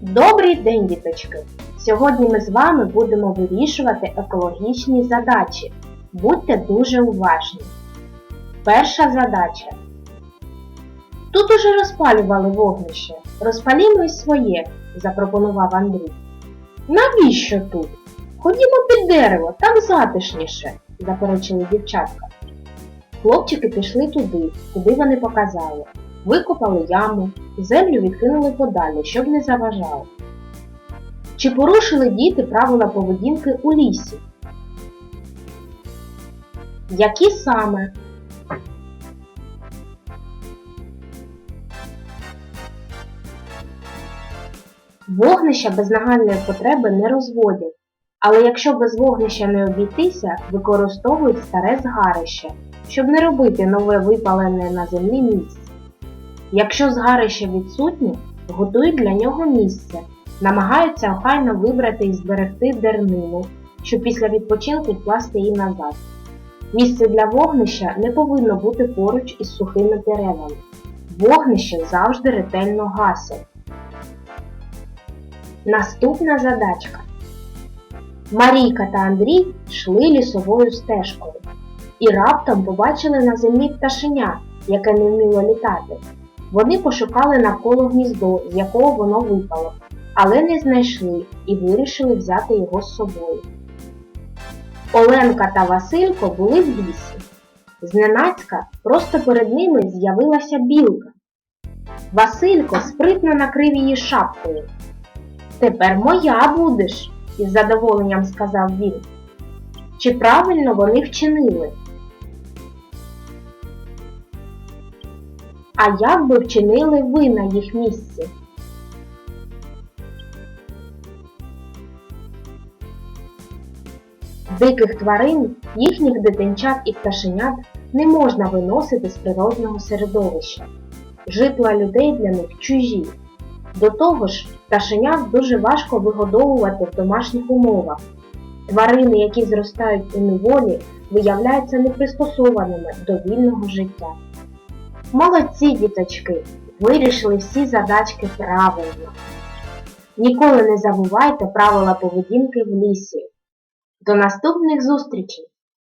Добрий день, діточки! Сьогодні ми з вами будемо вирішувати екологічні задачі. Будьте дуже уважні. Перша задача. Тут уже розпалювали вогнище. Розпалімо й своє, запропонував Андрій. Навіщо тут? Ходімо під дерево, там затишніше, заперечили дівчатка. Хлопчики пішли туди, куди вони показали. Викопали яму, землю відкинули подалі, щоб не заважало. Чи порушили діти правила поведінки у лісі? Які саме? Вогнища без нагальної потреби не розводять, але якщо без вогнища не обійтися, використовують старе згарище, щоб не робити нове випалене на землі місце. Якщо згарище відсутнє, готують для нього місце, намагаються охайно вибрати і зберегти дернину, щоб після відпочинку вкласти її назад. Місце для вогнища не повинно бути поруч із сухими деревами. Вогнище завжди ретельно гасять. Наступна задачка. Марійка та Андрій йшли лісовою стежкою і раптом побачили на землі пташеня, яке не вміло літати. Вони пошукали навколо гніздо, з якого воно випало, але не знайшли і вирішили взяти його з собою. Оленка та Василько були в лісі. Зненацька просто перед ними з'явилася білка. Василько спритно накрив її шапкою. Тепер моя будеш, із задоволенням сказав він. Чи правильно вони вчинили? А як би вчинили ви на їх місці? Диких тварин, їхніх дитинчат і пташенят не можна виносити з природного середовища. Житла людей для них чужі. До того ж, пташенят дуже важко вигодовувати в домашніх умовах. Тварини, які зростають у неволі, виявляються непристосованими до вільного життя. Молодці, діточки! Вирішили всі задачки правильно. Ніколи не забувайте правила поведінки в лісі. До наступних зустрічей!